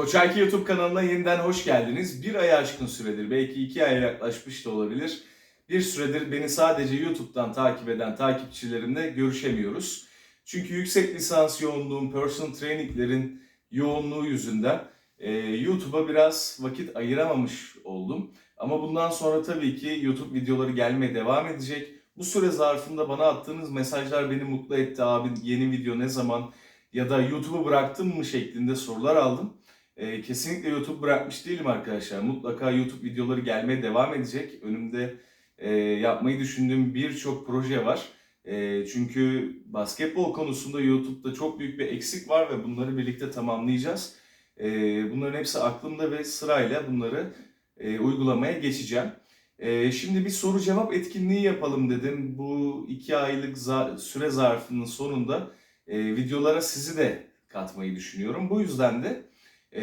Koçaki YouTube kanalına yeniden hoş geldiniz. Bir aya aşkın süredir, belki iki aya yaklaşmış da olabilir. Bir süredir beni sadece YouTube'dan takip eden takipçilerimle görüşemiyoruz. Çünkü yüksek lisans yoğunluğum, personal traininglerin yoğunluğu yüzünden e, YouTube'a biraz vakit ayıramamış oldum. Ama bundan sonra tabii ki YouTube videoları gelmeye devam edecek. Bu süre zarfında bana attığınız mesajlar beni mutlu etti abi. Yeni video ne zaman ya da YouTube'u bıraktım mı şeklinde sorular aldım. Ee, kesinlikle YouTube bırakmış değilim arkadaşlar. Mutlaka YouTube videoları gelmeye devam edecek. Önümde e, yapmayı düşündüğüm birçok proje var. E, çünkü basketbol konusunda YouTube'da çok büyük bir eksik var ve bunları birlikte tamamlayacağız. E, bunların hepsi aklımda ve sırayla bunları e, uygulamaya geçeceğim. E, şimdi bir soru cevap etkinliği yapalım dedim. Bu iki aylık za- süre zarfının sonunda e, videolara sizi de katmayı düşünüyorum. Bu yüzden de e,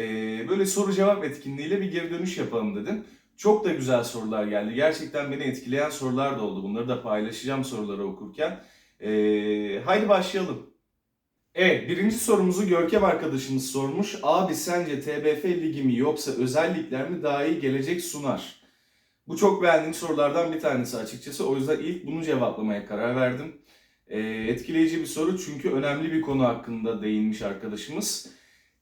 böyle soru cevap etkinliğiyle bir geri dönüş yapalım dedim. Çok da güzel sorular geldi. Gerçekten beni etkileyen sorular da oldu. Bunları da paylaşacağım soruları okurken. E, haydi başlayalım. Evet, birinci sorumuzu Görkem arkadaşımız sormuş. Abi sence TBF ligi mi yoksa özellikler mi daha iyi gelecek sunar? Bu çok beğendiğim sorulardan bir tanesi açıkçası. O yüzden ilk bunu cevaplamaya karar verdim. E, etkileyici bir soru çünkü önemli bir konu hakkında değinmiş arkadaşımız.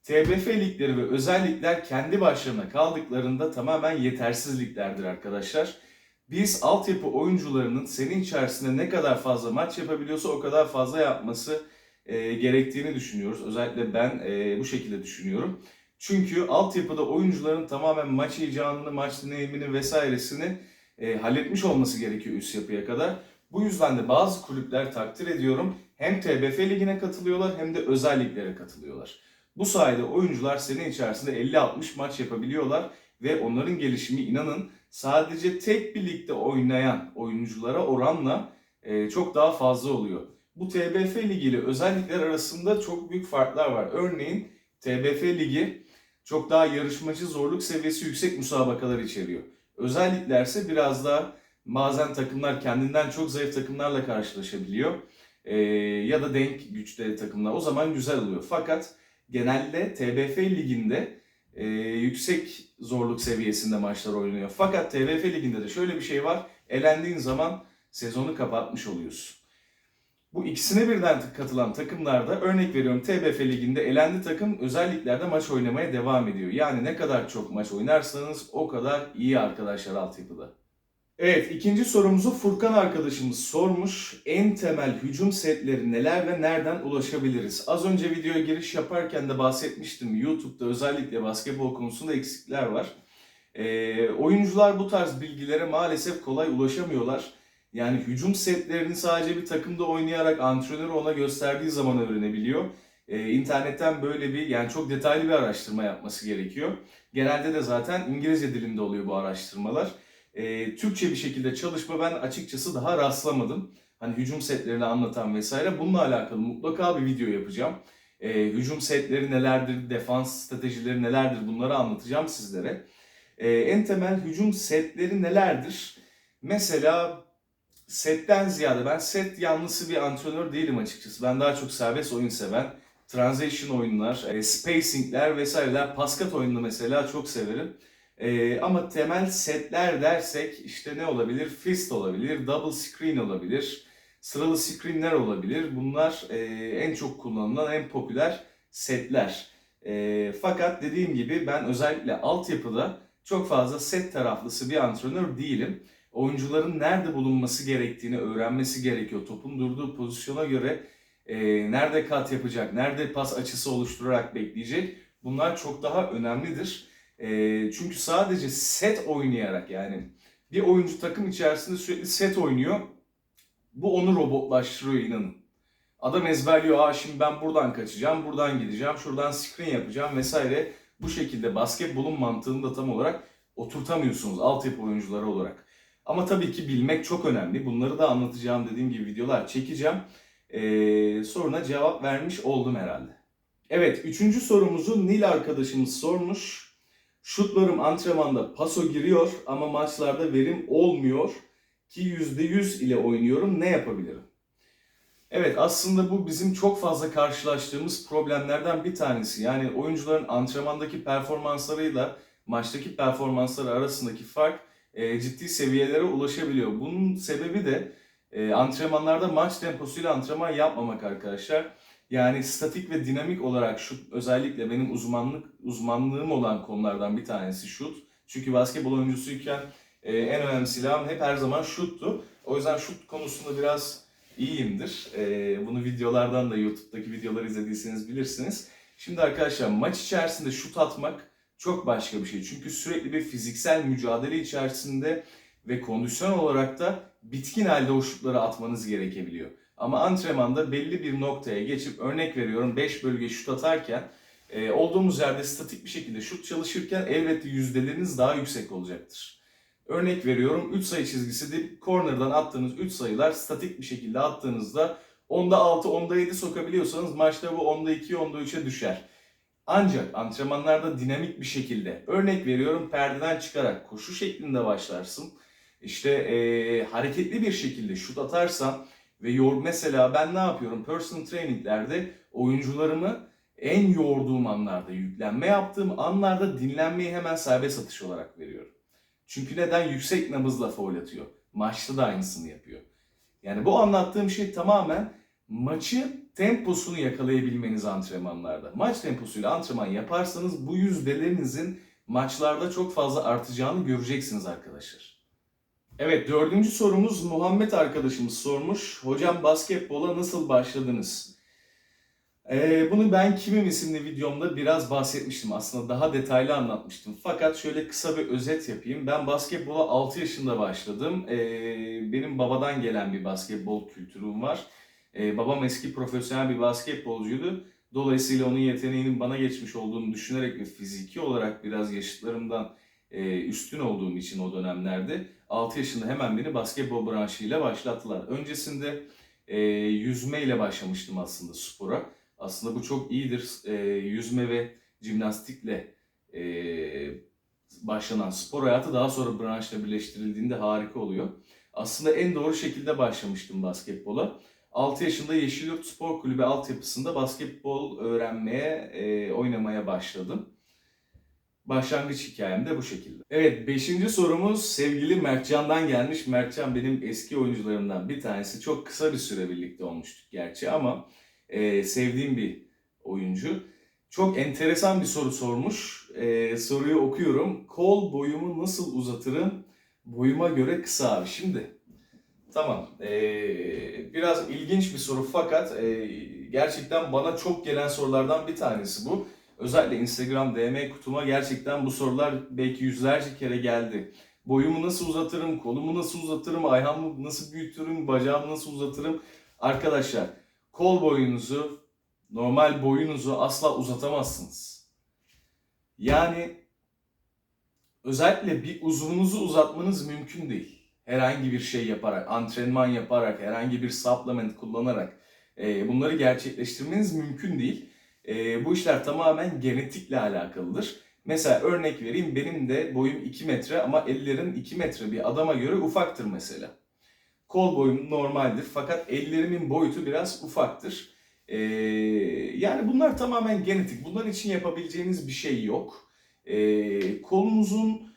TBF ligleri ve özellikler kendi başlarına kaldıklarında tamamen yetersizliklerdir arkadaşlar. Biz altyapı oyuncularının senin içerisinde ne kadar fazla maç yapabiliyorsa o kadar fazla yapması e, gerektiğini düşünüyoruz. Özellikle ben e, bu şekilde düşünüyorum. Çünkü altyapıda oyuncuların tamamen maç heyecanını, maç deneyimini vesairesini e, halletmiş olması gerekiyor üst yapıya kadar. Bu yüzden de bazı kulüpler takdir ediyorum hem TBF ligine katılıyorlar hem de özelliklere katılıyorlar. Bu sayede oyuncular sene içerisinde 50-60 maç yapabiliyorlar ve onların gelişimi inanın sadece tek bir ligde oynayan oyunculara oranla e, çok daha fazla oluyor. Bu TBF ligi ile özellikler arasında çok büyük farklar var. Örneğin TBF ligi çok daha yarışmacı zorluk seviyesi yüksek müsabakalar içeriyor. Özelliklerse biraz daha bazen takımlar kendinden çok zayıf takımlarla karşılaşabiliyor. E, ya da denk güçte takımlar. O zaman güzel oluyor. Fakat genelde TBF liginde e, yüksek zorluk seviyesinde maçlar oynanıyor. Fakat TBF liginde de şöyle bir şey var. Elendiğin zaman sezonu kapatmış oluyorsun. Bu ikisine birden katılan takımlarda örnek veriyorum TBF liginde elendi takım özelliklerde maç oynamaya devam ediyor. Yani ne kadar çok maç oynarsanız o kadar iyi arkadaşlar altyapıda. Evet ikinci sorumuzu Furkan arkadaşımız sormuş. En temel hücum setleri neler ve nereden ulaşabiliriz? Az önce videoya giriş yaparken de bahsetmiştim. YouTube'da özellikle basketbol konusunda eksikler var. Ee, oyuncular bu tarz bilgilere maalesef kolay ulaşamıyorlar. Yani hücum setlerini sadece bir takımda oynayarak antrenör ona gösterdiği zaman öğrenebiliyor. Ee, internetten böyle bir yani çok detaylı bir araştırma yapması gerekiyor. Genelde de zaten İngilizce dilinde oluyor bu araştırmalar e, Türkçe bir şekilde çalışma ben açıkçası daha rastlamadım. Hani hücum setlerini anlatan vesaire. Bununla alakalı mutlaka bir video yapacağım. E, hücum setleri nelerdir, defans stratejileri nelerdir bunları anlatacağım sizlere. E, en temel hücum setleri nelerdir? Mesela setten ziyade ben set yanlısı bir antrenör değilim açıkçası. Ben daha çok serbest oyun seven, transition oyunlar, e, spacingler vesaireler, paskat oyununu mesela çok severim. Ee, ama temel setler dersek işte ne olabilir? Fist olabilir, double screen olabilir, sıralı screenler olabilir. Bunlar e, en çok kullanılan, en popüler setler. E, fakat dediğim gibi ben özellikle altyapıda çok fazla set taraflısı bir antrenör değilim. Oyuncuların nerede bulunması gerektiğini öğrenmesi gerekiyor. Topun durduğu pozisyona göre e, nerede kat yapacak, nerede pas açısı oluşturarak bekleyecek. Bunlar çok daha önemlidir. E, çünkü sadece set oynayarak yani bir oyuncu takım içerisinde sürekli set oynuyor. Bu onu robotlaştırıyor inanın. Adam ezberliyor. Aa şimdi ben buradan kaçacağım, buradan gideceğim, şuradan screen yapacağım vesaire. Bu şekilde basketbolun mantığını da tam olarak oturtamıyorsunuz altyapı oyuncuları olarak. Ama tabii ki bilmek çok önemli. Bunları da anlatacağım dediğim gibi videolar çekeceğim. Ee, soruna cevap vermiş oldum herhalde. Evet, üçüncü sorumuzu Nil arkadaşımız sormuş. Şutlarım antrenmanda paso giriyor ama maçlarda verim olmuyor ki %100 ile oynuyorum ne yapabilirim? Evet aslında bu bizim çok fazla karşılaştığımız problemlerden bir tanesi. Yani oyuncuların antrenmandaki performanslarıyla maçtaki performansları arasındaki fark e, ciddi seviyelere ulaşabiliyor. Bunun sebebi de e, antrenmanlarda maç temposuyla antrenman yapmamak arkadaşlar. Yani statik ve dinamik olarak şut özellikle benim uzmanlık uzmanlığım olan konulardan bir tanesi şut. Çünkü basketbol oyuncusuyken e, en önemli silahım hep her zaman şuttu. O yüzden şut konusunda biraz iyiyimdir. E, bunu videolardan da YouTube'daki videoları izlediyseniz bilirsiniz. Şimdi arkadaşlar maç içerisinde şut atmak çok başka bir şey. Çünkü sürekli bir fiziksel mücadele içerisinde ve kondisyon olarak da bitkin halde o şutları atmanız gerekebiliyor. Ama antrenmanda belli bir noktaya geçip örnek veriyorum 5 bölge şut atarken e, olduğumuz yerde statik bir şekilde şut çalışırken elbette yüzdeleriniz daha yüksek olacaktır. Örnek veriyorum 3 sayı çizgisi dip corner'dan attığınız 3 sayılar statik bir şekilde attığınızda onda 6, onda 7 sokabiliyorsanız maçta bu onda 2, onda 3'e düşer. Ancak antrenmanlarda dinamik bir şekilde örnek veriyorum perdeden çıkarak koşu şeklinde başlarsın. İşte e, hareketli bir şekilde şut atarsan ve yor mesela ben ne yapıyorum? Personal traininglerde oyuncularımı en yorduğum anlarda, yüklenme yaptığım anlarda dinlenmeyi hemen serbest atış olarak veriyorum. Çünkü neden? Yüksek nabızla foul atıyor. Maçta da aynısını yapıyor. Yani bu anlattığım şey tamamen maçı temposunu yakalayabilmeniz antrenmanlarda. Maç temposuyla antrenman yaparsanız bu yüzdelerinizin maçlarda çok fazla artacağını göreceksiniz arkadaşlar. Evet dördüncü sorumuz Muhammed arkadaşımız sormuş. Hocam basketbola nasıl başladınız? Ee, bunu ben Kimim isimli videomda biraz bahsetmiştim. Aslında daha detaylı anlatmıştım. Fakat şöyle kısa bir özet yapayım. Ben basketbola 6 yaşında başladım. Ee, benim babadan gelen bir basketbol kültürüm var. Ee, babam eski profesyonel bir basketbolcuydu. Dolayısıyla onun yeteneğinin bana geçmiş olduğunu düşünerek ve fiziki olarak biraz yaşıtlarımdan e, üstün olduğum için o dönemlerde 6 yaşında hemen beni basketbol branşıyla başlattılar. Öncesinde e, yüzme ile başlamıştım aslında spora. Aslında bu çok iyidir. E, yüzme ve jimnastikle e, başlanan spor hayatı daha sonra branşla birleştirildiğinde harika oluyor. Aslında en doğru şekilde başlamıştım basketbola. 6 yaşında Yeşilyurt Spor Kulübü altyapısında basketbol öğrenmeye, e, oynamaya başladım. Başlangıç hikayem de bu şekilde. Evet 5. sorumuz sevgili Mertcan'dan gelmiş. Mertcan benim eski oyuncularımdan bir tanesi. Çok kısa bir süre birlikte olmuştuk gerçi ama e, sevdiğim bir oyuncu. Çok enteresan bir soru sormuş. E, soruyu okuyorum. Kol boyumu nasıl uzatırım? Boyuma göre kısa abi. Şimdi tamam. E, biraz ilginç bir soru fakat e, gerçekten bana çok gelen sorulardan bir tanesi bu. Özellikle Instagram DM kutuma gerçekten bu sorular belki yüzlerce kere geldi. Boyumu nasıl uzatırım, kolumu nasıl uzatırım, ayağımı nasıl büyütürüm, bacağımı nasıl uzatırım? Arkadaşlar kol boyunuzu, normal boyunuzu asla uzatamazsınız. Yani özellikle bir uzuvunuzu uzatmanız mümkün değil. Herhangi bir şey yaparak, antrenman yaparak, herhangi bir supplement kullanarak e, bunları gerçekleştirmeniz mümkün değil. E, bu işler tamamen genetikle alakalıdır. Mesela örnek vereyim benim de boyum 2 metre ama ellerim 2 metre bir adama göre ufaktır mesela. Kol boyum normaldir fakat ellerimin boyutu biraz ufaktır. Ee, yani bunlar tamamen genetik. Bunlar için yapabileceğiniz bir şey yok. Ee, kolunuzun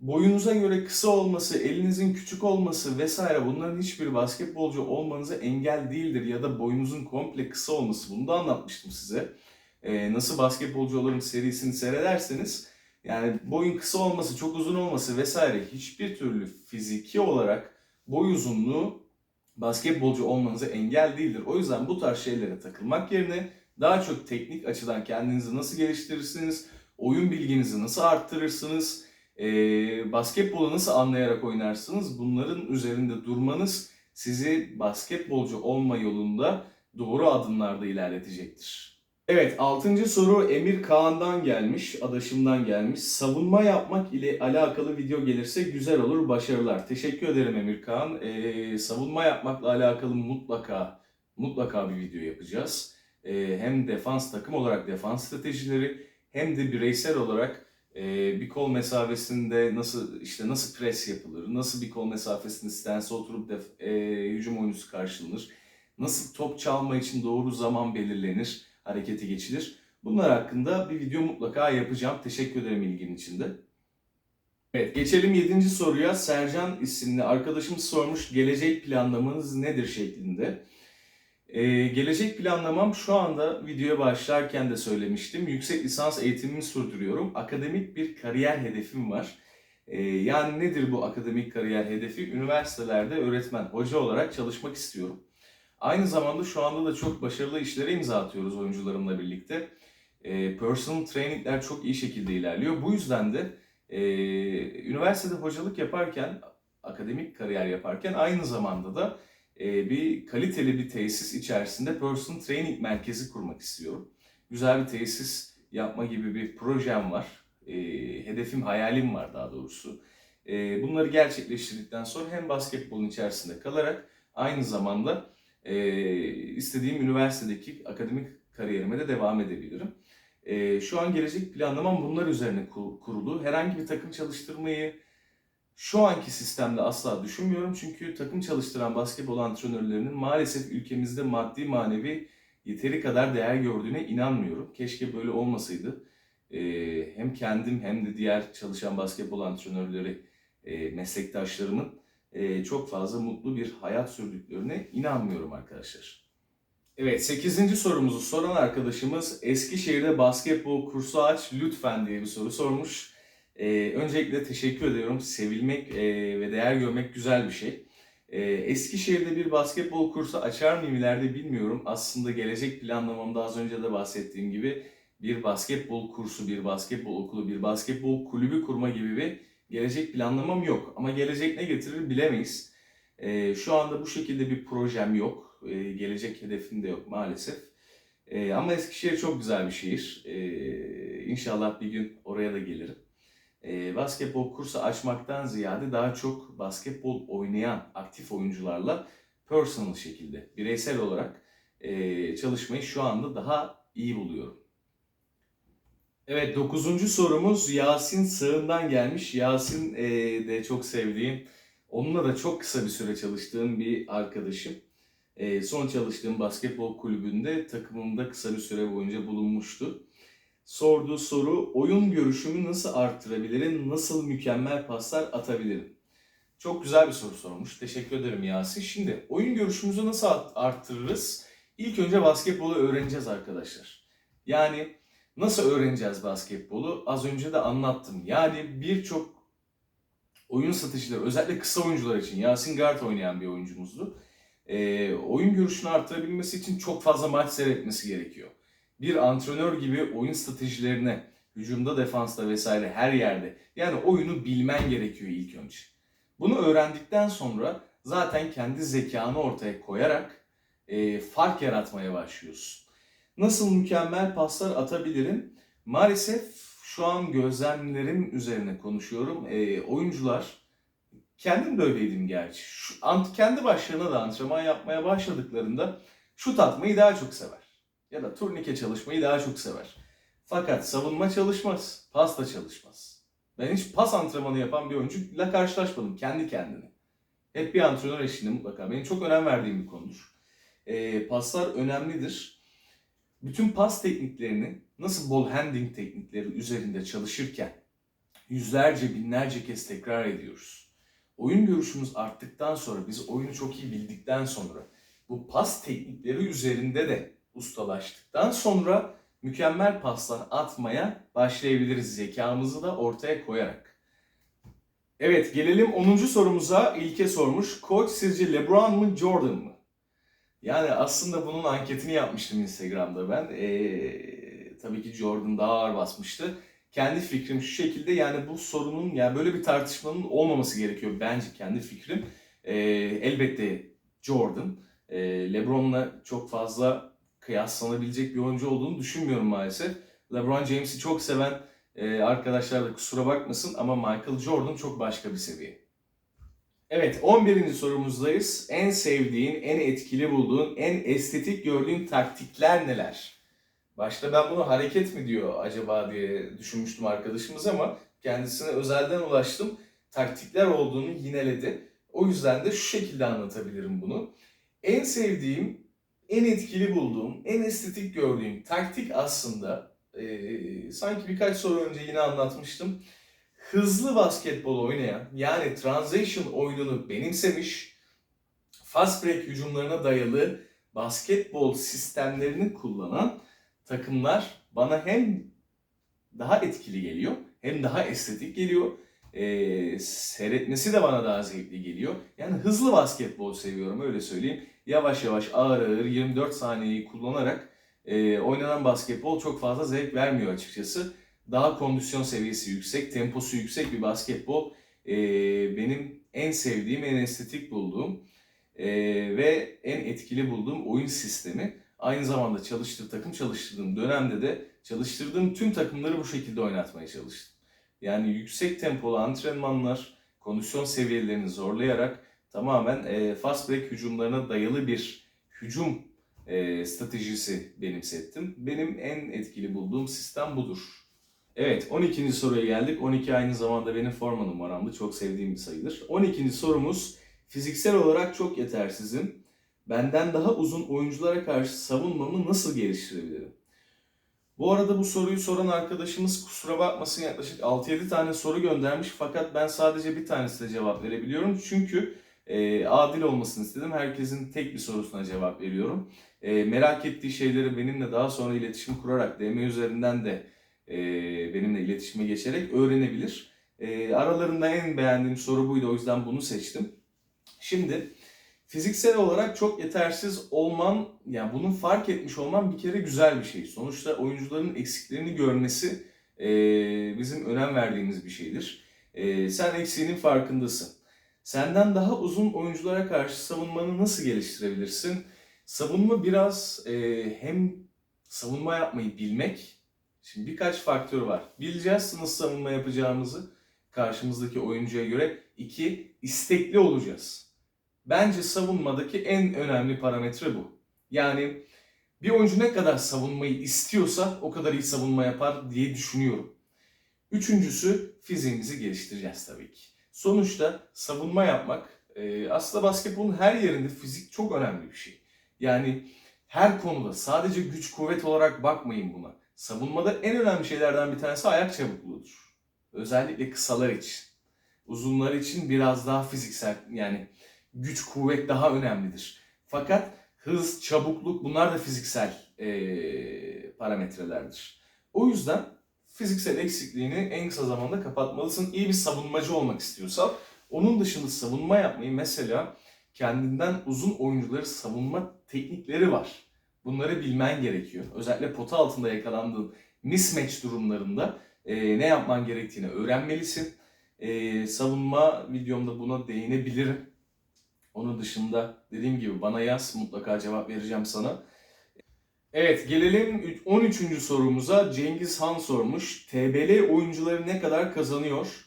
boyunuza göre kısa olması, elinizin küçük olması vesaire bunların hiçbir basketbolcu olmanıza engel değildir. Ya da boyunuzun komple kısa olması. Bunu da anlatmıştım size. Ee, nasıl basketbolcu olurum serisini seyrederseniz yani boyun kısa olması, çok uzun olması vesaire hiçbir türlü fiziki olarak boy uzunluğu basketbolcu olmanıza engel değildir. O yüzden bu tarz şeylere takılmak yerine daha çok teknik açıdan kendinizi nasıl geliştirirsiniz, oyun bilginizi nasıl arttırırsınız, e, basketbolu nasıl anlayarak oynarsınız bunların üzerinde durmanız sizi basketbolcu olma yolunda doğru adımlarda ilerletecektir. Evet, altıncı soru Emir Kaan'dan gelmiş, adaşımdan gelmiş. Savunma yapmak ile alakalı video gelirse güzel olur, başarılar. Teşekkür ederim Emir Kaan. Ee, savunma yapmakla alakalı mutlaka, mutlaka bir video yapacağız. Ee, hem defans takım olarak defans stratejileri, hem de bireysel olarak e, bir kol mesafesinde nasıl işte nasıl pres yapılır, nasıl bir kol mesafesinde stance oturup def, e, hücum oyuncusu karşılanır, Nasıl top çalma için doğru zaman belirlenir, harekete geçilir? Bunlar hakkında bir video mutlaka yapacağım. Teşekkür ederim ilgin için de. Evet, geçelim 7. soruya. Sercan isimli arkadaşımız sormuş. Gelecek planlamanız nedir şeklinde. Ee, gelecek planlamam şu anda videoya başlarken de söylemiştim. Yüksek lisans eğitimimi sürdürüyorum. Akademik bir kariyer hedefim var. Ee, yani nedir bu akademik kariyer hedefi? Üniversitelerde öğretmen, hoca olarak çalışmak istiyorum. Aynı zamanda şu anda da çok başarılı işlere imza atıyoruz oyuncularımla birlikte. Ee, personal trainingler çok iyi şekilde ilerliyor. Bu yüzden de e, üniversitede hocalık yaparken, akademik kariyer yaparken aynı zamanda da bir kaliteli bir tesis içerisinde personal training merkezi kurmak istiyorum. Güzel bir tesis yapma gibi bir projem var. E, hedefim, hayalim var daha doğrusu. E, bunları gerçekleştirdikten sonra hem basketbolun içerisinde kalarak aynı zamanda e, istediğim üniversitedeki akademik kariyerime de devam edebilirim. E, şu an gelecek planlamam bunlar üzerine kur- kurulu. Herhangi bir takım çalıştırmayı şu anki sistemde asla düşünmüyorum. Çünkü takım çalıştıran basketbol antrenörlerinin maalesef ülkemizde maddi manevi yeteri kadar değer gördüğüne inanmıyorum. Keşke böyle olmasaydı. E, hem kendim hem de diğer çalışan basketbol antrenörleri, e, meslektaşlarımın e, çok fazla mutlu bir hayat sürdüklerine inanmıyorum arkadaşlar. Evet 8. sorumuzu soran arkadaşımız Eskişehir'de basketbol kursu aç lütfen diye bir soru sormuş. Ee, öncelikle teşekkür ediyorum. Sevilmek e, ve değer görmek güzel bir şey. Ee, Eskişehir'de bir basketbol kursu açar mıyım ileride bilmiyorum. Aslında gelecek planlamamda az önce de bahsettiğim gibi bir basketbol kursu, bir basketbol okulu, bir basketbol kulübü kurma gibi bir gelecek planlamam yok. Ama gelecek ne getirir bilemeyiz. Ee, şu anda bu şekilde bir projem yok. Ee, gelecek hedefim de yok maalesef. Ee, ama Eskişehir çok güzel bir şehir. Ee, inşallah bir gün oraya da gelirim. Ee, basketbol kursu açmaktan ziyade daha çok basketbol oynayan aktif oyuncularla personal şekilde, bireysel olarak e, çalışmayı şu anda daha iyi buluyorum. Evet dokuzuncu sorumuz Yasin Sağım'dan gelmiş. Yasin e, de çok sevdiğim, onunla da çok kısa bir süre çalıştığım bir arkadaşım. E, son çalıştığım basketbol kulübünde takımımda kısa bir süre boyunca bulunmuştu. Sorduğu soru oyun görüşümü nasıl arttırabilirim, nasıl mükemmel paslar atabilirim? Çok güzel bir soru sormuş. Teşekkür ederim Yasin. Şimdi oyun görüşümüzü nasıl art- arttırırız? İlk önce basketbolu öğreneceğiz arkadaşlar. Yani nasıl öğreneceğiz basketbolu? Az önce de anlattım. Yani birçok oyun satıcıları, özellikle kısa oyuncular için Yasin Gart oynayan bir oyuncumuzdu. Ee, oyun görüşünü arttırabilmesi için çok fazla maç seyretmesi gerekiyor. Bir antrenör gibi oyun stratejilerine, hücumda, defansta vesaire her yerde yani oyunu bilmen gerekiyor ilk önce. Bunu öğrendikten sonra zaten kendi zekanı ortaya koyarak e, fark yaratmaya başlıyorsun. Nasıl mükemmel paslar atabilirim? Maalesef şu an gözlemlerim üzerine konuşuyorum. E, oyuncular kendim de öyleydim gerçi. Şu, kendi başlarına da antrenman yapmaya başladıklarında şut atmayı daha çok sever. Ya da turnike çalışmayı daha çok sever. Fakat savunma çalışmaz, pas da çalışmaz. Ben hiç pas antrenmanı yapan bir oyuncuyla karşılaşmadım kendi kendine. Hep bir antrenör eşliğinde mutlaka. Benim çok önem verdiğim bir konudur. E, paslar önemlidir. Bütün pas tekniklerini nasıl ball handling teknikleri üzerinde çalışırken yüzlerce binlerce kez tekrar ediyoruz. Oyun görüşümüz arttıktan sonra, biz oyunu çok iyi bildikten sonra bu pas teknikleri üzerinde de ustalaştıktan sonra mükemmel paslar atmaya başlayabiliriz zekamızı da ortaya koyarak. Evet gelelim 10. sorumuza. İlke sormuş. Koç sizce LeBron mı Jordan mı? Yani aslında bunun anketini yapmıştım Instagram'da ben. Ee, tabii ki Jordan daha ağır basmıştı. Kendi fikrim şu şekilde yani bu sorunun yani böyle bir tartışmanın olmaması gerekiyor bence kendi fikrim. Ee, elbette Jordan. Ee, LeBron'la çok fazla kıyaslanabilecek bir oyuncu olduğunu düşünmüyorum maalesef. LeBron James'i çok seven e, arkadaşlar da kusura bakmasın ama Michael Jordan çok başka bir seviye. Evet 11. sorumuzdayız. En sevdiğin, en etkili bulduğun, en estetik gördüğün taktikler neler? Başta ben bunu hareket mi diyor acaba diye düşünmüştüm arkadaşımız ama kendisine özelden ulaştım. Taktikler olduğunu yineledi. O yüzden de şu şekilde anlatabilirim bunu. En sevdiğim en etkili bulduğum, en estetik gördüğüm taktik aslında e, sanki birkaç soru önce yine anlatmıştım. Hızlı basketbol oynayan yani transition oyununu benimsemiş, fast break hücumlarına dayalı basketbol sistemlerini kullanan takımlar bana hem daha etkili geliyor hem daha estetik geliyor. Ee, seyretmesi de bana daha zevkli geliyor. Yani hızlı basketbol seviyorum öyle söyleyeyim. Yavaş yavaş ağır ağır 24 saniyeyi kullanarak e, oynanan basketbol çok fazla zevk vermiyor açıkçası. Daha kondisyon seviyesi yüksek, temposu yüksek bir basketbol e, benim en sevdiğim, en estetik bulduğum e, ve en etkili bulduğum oyun sistemi. Aynı zamanda çalıştığım takım çalıştırdığım dönemde de çalıştırdığım tüm takımları bu şekilde oynatmaya çalıştım. Yani yüksek tempolu antrenmanlar, kondisyon seviyelerini zorlayarak tamamen e, fast break hücumlarına dayalı bir hücum e, stratejisi benimsettim. Benim en etkili bulduğum sistem budur. Evet 12. soruya geldik. 12 aynı zamanda benim forma numaramdı. Çok sevdiğim bir sayıdır. 12. sorumuz fiziksel olarak çok yetersizim. Benden daha uzun oyunculara karşı savunmamı nasıl geliştirebilirim? Bu arada bu soruyu soran arkadaşımız kusura bakmasın yaklaşık 6-7 tane soru göndermiş fakat ben sadece bir tanesine cevap verebiliyorum. Çünkü e, adil olmasını istedim. Herkesin tek bir sorusuna cevap veriyorum. E, merak ettiği şeyleri benimle daha sonra iletişim kurarak DM üzerinden de e, benimle iletişime geçerek öğrenebilir. E, aralarında en beğendiğim soru buydu o yüzden bunu seçtim. Şimdi fiziksel olarak çok yetersiz olman, yani bunun fark etmiş olman bir kere güzel bir şey. Sonuçta oyuncuların eksiklerini görmesi e, bizim önem verdiğimiz bir şeydir. E, sen eksiğinin farkındasın. Senden daha uzun oyunculara karşı savunmanı nasıl geliştirebilirsin? Savunma biraz e, hem savunma yapmayı bilmek, şimdi birkaç faktör var. Bileceğiz nasıl savunma yapacağımızı karşımızdaki oyuncuya göre. İki, istekli olacağız. Bence savunmadaki en önemli parametre bu. Yani bir oyuncu ne kadar savunmayı istiyorsa o kadar iyi savunma yapar diye düşünüyorum. Üçüncüsü fiziğimizi geliştireceğiz tabii ki. Sonuçta savunma yapmak e, aslında basketbolun her yerinde fizik çok önemli bir şey. Yani her konuda sadece güç kuvvet olarak bakmayın buna. Savunmada en önemli şeylerden bir tanesi ayak çabukluğudur. Özellikle kısalar için. Uzunlar için biraz daha fiziksel yani güç kuvvet daha önemlidir. Fakat hız, çabukluk bunlar da fiziksel e, parametrelerdir. O yüzden fiziksel eksikliğini en kısa zamanda kapatmalısın. İyi bir savunmacı olmak istiyorsan. Onun dışında savunma yapmayı mesela kendinden uzun oyuncuları savunma teknikleri var. Bunları bilmen gerekiyor. Özellikle pota altında yakalandığın mismatch durumlarında e, ne yapman gerektiğini öğrenmelisin. E, savunma videomda buna değinebilirim. Onun dışında dediğim gibi bana yaz mutlaka cevap vereceğim sana. Evet gelelim 13. sorumuza. Cengiz Han sormuş. TBL oyuncuları ne kadar kazanıyor?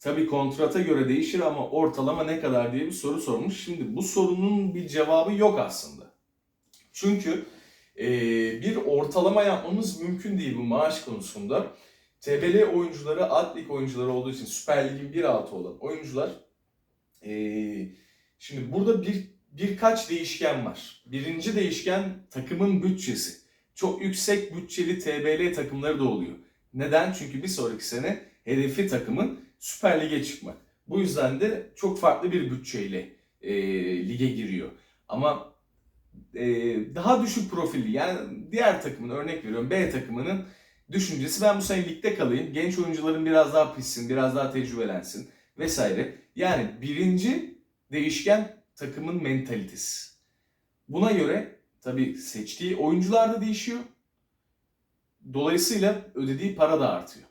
Tabi kontrata göre değişir ama ortalama ne kadar diye bir soru sormuş. Şimdi bu sorunun bir cevabı yok aslında. Çünkü e, bir ortalama yapmamız mümkün değil bu maaş konusunda. TBL oyuncuları, atlik oyuncuları olduğu için Süper Lig'in 1.6 olan oyuncular e, şimdi burada bir birkaç değişken var. Birinci değişken takımın bütçesi. Çok yüksek bütçeli TBL takımları da oluyor. Neden? Çünkü bir sonraki sene hedefi takımın Süper Lig'e çıkmak. Bu yüzden de çok farklı bir bütçeyle e, lige giriyor. Ama e, daha düşük profilli yani diğer takımın örnek veriyorum B takımının düşüncesi ben bu sene ligde kalayım. Genç oyuncuların biraz daha pişsin, biraz daha tecrübelensin vesaire. Yani birinci değişken takımın mentalitesi. Buna göre tabii seçtiği oyuncular da değişiyor. Dolayısıyla ödediği para da artıyor.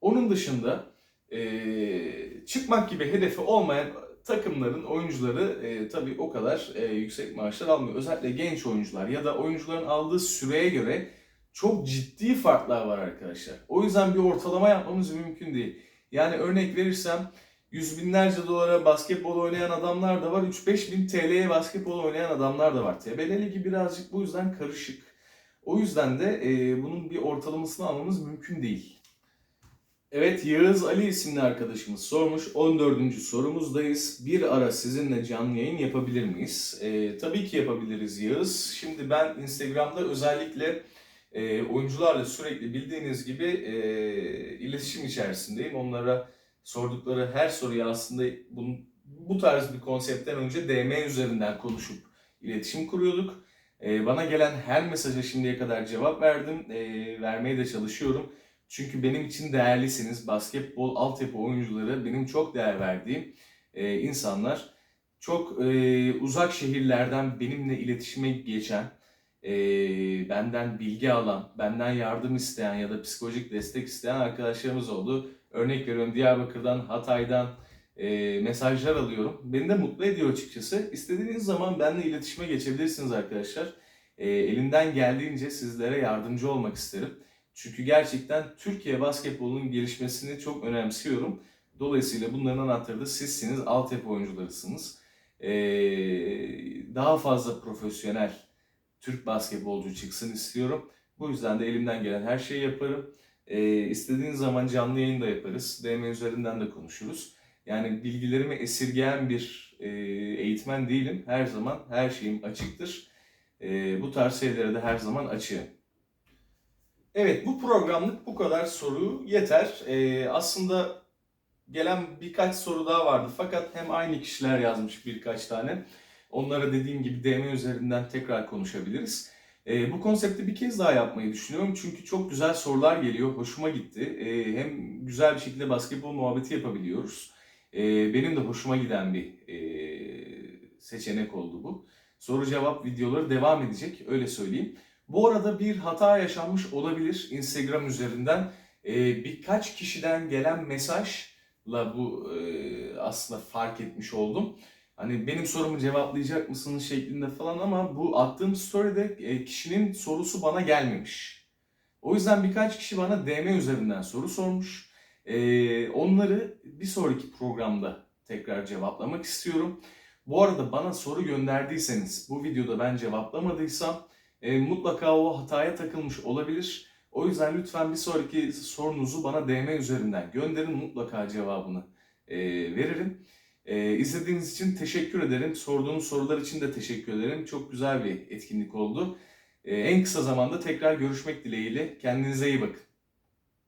Onun dışında e, çıkmak gibi hedefi olmayan takımların oyuncuları e, tabii o kadar e, yüksek maaşlar almıyor. Özellikle genç oyuncular ya da oyuncuların aldığı süreye göre çok ciddi farklar var arkadaşlar. O yüzden bir ortalama yapmamız mümkün değil. Yani örnek verirsem yüz binlerce dolara basketbol oynayan adamlar da var. 3-5 bin TL'ye basketbol oynayan adamlar da var. TBL ligi birazcık bu yüzden karışık. O yüzden de e, bunun bir ortalamasını almamız mümkün değil. Evet Yağız Ali isimli arkadaşımız sormuş. 14. sorumuzdayız. Bir ara sizinle canlı yayın yapabilir miyiz? Ee, tabii ki yapabiliriz Yağız. Şimdi ben Instagram'da özellikle e, oyuncularla sürekli bildiğiniz gibi e, iletişim içerisindeyim. Onlara sordukları her soruya aslında bu, bu tarz bir konseptten önce DM üzerinden konuşup iletişim kuruyorduk. E, bana gelen her mesaja şimdiye kadar cevap verdim. E, vermeye de çalışıyorum. Çünkü benim için değerlisiniz. Basketbol altyapı oyuncuları benim çok değer verdiğim e, insanlar. Çok e, uzak şehirlerden benimle iletişime geçen, e, benden bilgi alan, benden yardım isteyen ya da psikolojik destek isteyen arkadaşlarımız oldu. Örnek veriyorum Diyarbakır'dan, Hatay'dan e, mesajlar alıyorum. Beni de mutlu ediyor açıkçası. İstediğiniz zaman benimle iletişime geçebilirsiniz arkadaşlar. E, elimden geldiğince sizlere yardımcı olmak isterim. Çünkü gerçekten Türkiye basketbolunun gelişmesini çok önemsiyorum. Dolayısıyla bunların anahtarı da sizsiniz, altyapı oyuncularısınız. Ee, daha fazla profesyonel Türk basketbolcu çıksın istiyorum. Bu yüzden de elimden gelen her şeyi yaparım. Ee, istediğiniz zaman canlı yayın da yaparız. DM üzerinden de konuşuruz. Yani bilgilerimi esirgeyen bir e, eğitmen değilim. Her zaman her şeyim açıktır. E, bu tarz şeylere de her zaman açığım. Evet bu programlık bu kadar soru yeter. Ee, aslında gelen birkaç soru daha vardı fakat hem aynı kişiler yazmış birkaç tane. Onlara dediğim gibi DM üzerinden tekrar konuşabiliriz. Ee, bu konsepti bir kez daha yapmayı düşünüyorum çünkü çok güzel sorular geliyor, hoşuma gitti. Ee, hem güzel bir şekilde basketbol muhabbeti yapabiliyoruz. Ee, benim de hoşuma giden bir e, seçenek oldu bu. Soru cevap videoları devam edecek öyle söyleyeyim. Bu arada bir hata yaşanmış olabilir Instagram üzerinden. Ee, birkaç kişiden gelen mesajla bu e, aslında fark etmiş oldum. Hani benim sorumu cevaplayacak mısınız şeklinde falan ama bu attığım story'de e, kişinin sorusu bana gelmemiş. O yüzden birkaç kişi bana DM üzerinden soru sormuş. E, onları bir sonraki programda tekrar cevaplamak istiyorum. Bu arada bana soru gönderdiyseniz, bu videoda ben cevaplamadıysam e, mutlaka o hataya takılmış olabilir. O yüzden lütfen bir sonraki sorunuzu bana DM üzerinden gönderin. Mutlaka cevabını e, veririm. E, izlediğiniz için teşekkür ederim. Sorduğunuz sorular için de teşekkür ederim. Çok güzel bir etkinlik oldu. E, en kısa zamanda tekrar görüşmek dileğiyle. Kendinize iyi bakın.